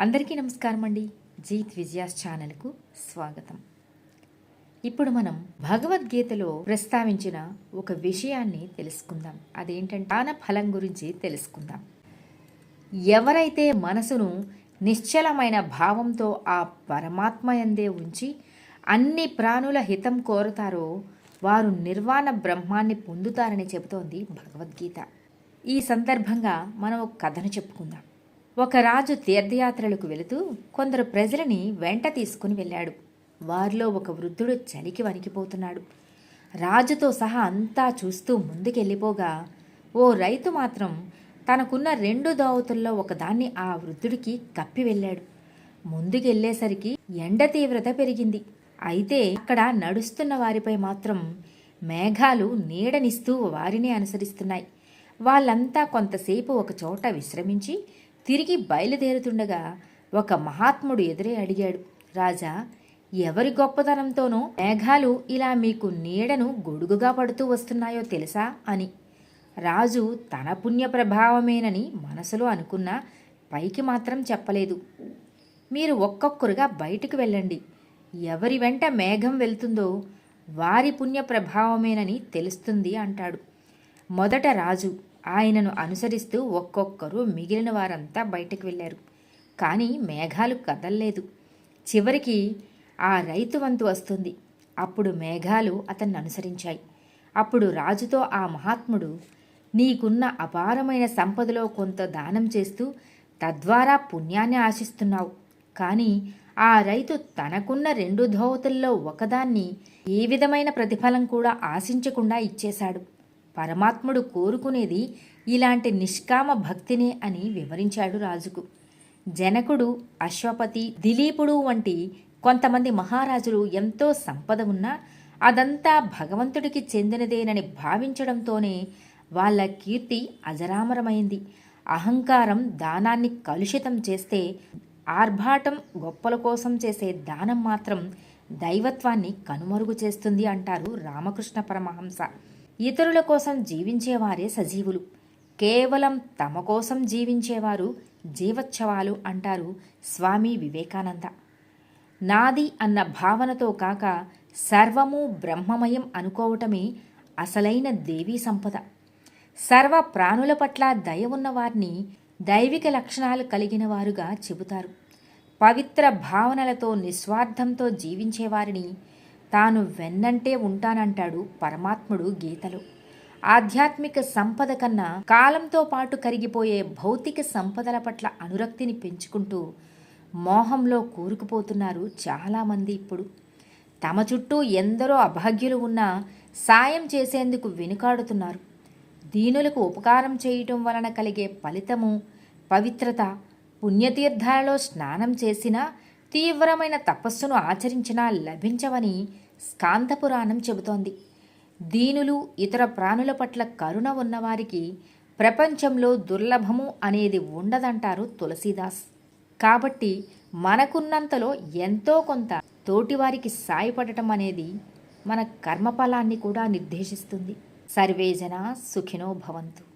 అందరికీ నమస్కారం అండి. జీత్ విజయాస్ ఛానల్కు స్వాగతం. ఇప్పుడు మనం భగవద్గీతలో ప్రస్తావించిన ఒక విషయాన్ని తెలుసుకుందాం. అదేంటంటే దాన ఫలం గురించి తెలుసుకుందాం. ఎవరైతే మనసును నిశ్చలమైన భావంతో ఆ పరమాత్మయందే ఉంచి అన్ని ప్రాణుల హితం కోరుతారో వారు నిర్వాణ బ్రహ్మాన్ని పొందుతారని చెబుతోంది భగవద్గీత. ఈ సందర్భంగా మనం ఒక కథను చెప్పుకుందాం. ఒక రాజు తీర్థయాత్రలకు వెళుతూ కొందరు ప్రజలని వెంట తీసుకుని వెళ్ళాడు. వారిలో ఒక వృద్ధుడు చలికి వణికిపోతున్నాడు. రాజుతో సహా అంతా చూస్తూ ముందుకెళ్ళిపోగా ఓ రైతు మాత్రం తనకున్న రెండు దావతుల్లో ఒకదాన్ని ఆ వృద్ధుడికి కప్పి వెళ్ళాడు. ముందుకెళ్ళేసరికి ఎండ తీవ్రత పెరిగింది. అయితే అక్కడ నడుస్తున్న వారిపై మాత్రం మేఘాలు నీడనిస్తూ వారిని అనుసరిస్తున్నాయి. వాళ్ళంతా కొంతసేపు ఒక చోట విశ్రమించి తిరిగి బయలుదేరుతుండగా ఒక మహాత్ముడు ఎదురే అడిగాడు రాజా ఎవరి గొప్పతనంతోనో మేఘాలు ఇలా మీకు నీడను గొడుగుగా పడుతూ వస్తున్నాయో తెలుసా? అని. రాజు తన పుణ్య ప్రభావమేనని మనసులో అనుకున్నా పైకి మాత్రం చెప్పలేదు. మీరు ఒక్కొక్కరుగా బయటకు వెళ్ళండి. ఎవరి వెంట మేఘం వెళ్తుందో వారి పుణ్య ప్రభావమేనని తెలుస్తుంది అంటాడు. మొదట రాజు ఆయనను అనుసరిస్తూ ఒక్కొక్కరు మిగిలిన వారంతా బయటకు వెళ్ళారు. కానీ మేఘాలు కదల్లేదు. చివరికి ఆ రైతు వంతు వస్తుంది. అప్పుడు మేఘాలు అతన్ని అనుసరించాయి. అప్పుడు రాజుతో ఆ మహాత్ముడు నీకున్న అపారమైన సంపదలో కొంత దానం చేస్తూ తద్వారా పుణ్యాన్ని ఆశిస్తున్నావు. కానీ ఆ రైతు తనకున్న రెండు ధోవతుల్లో ఒకదాన్ని ఏ విధమైన ప్రతిఫలం కూడా ఆశించకుండా ఇచ్చేశాడు. పరమాత్ముడు కోరుకునేది ఇలాంటి నిష్కామ భక్తినే అని వివరించాడు రాజుకు. జనకుడు అశ్వపతి దిలీపుడు వంటి కొంతమంది మహారాజులు ఎంతో సంపద ఉన్నా అదంతా భగవంతుడికి చెందినదేనని భావించడంతోనే వాళ్ళ కీర్తి అజరామరమైంది. అహంకారం దానాన్ని కలుషితం చేస్తే ఆర్భాటం గొప్పల కోసం చేసే దానం మాత్రం దైవత్వాన్ని కనుమరుగు చేస్తుంది అంటారు రామకృష్ణ పరమహంస. ఇతరుల కోసం జీవించేవారే సజీవులు. కేవలం తమ కోసం జీవించేవారు జీవోత్సవాలు అంటారు స్వామి వివేకానంద. నాది అన్న భావనతో కాక సర్వము బ్రహ్మమయం అనుకోవటమే అసలైన దేవీ సంపద. సర్వ ప్రాణుల పట్ల దయ ఉన్నవారిని దైవిక లక్షణాలు కలిగిన వారుగా చెబుతారు. పవిత్ర భావనలతో నిస్వార్థంతో జీవించేవారిని తాను వెన్నంటే ఉంటానంటాడు పరమాత్ముడు గీతలో. ఆధ్యాత్మిక సంపద కన్నా కాలంతో పాటు కరిగిపోయే భౌతిక సంపదల పట్ల అనురక్తిని పెంచుకుంటూ మోహంలో కూరుకుపోతున్నారు చాలామంది ఇప్పుడు. తమ చుట్టూ ఎందరో అభాగ్యులు ఉన్నా సాయం చేసేందుకు వెనుకాడుతున్నారు. దీనులకు ఉపకారం చేయటం వలన కలిగే ఫలితము పవిత్రత పుణ్యతీర్థాలలో స్నానం చేసినా తీవ్రమైన తపస్సును ఆచరించినా లభించవని స్కాంతపురాణం చెబుతోంది. దీనులు ఇతర ప్రాణుల పట్ల కరుణ ఉన్నవారికి ప్రపంచంలో దుర్లభము అనేది ఉండదంటారు తులసీదాస్. కాబట్టి మనకున్నంతలో ఎంతో కొంత తోటివారికి సాయపడటం అనేది మన కర్మఫలాన్ని కూడా నిర్దేశిస్తుంది. సర్వేజన సుఖినో భవంతు.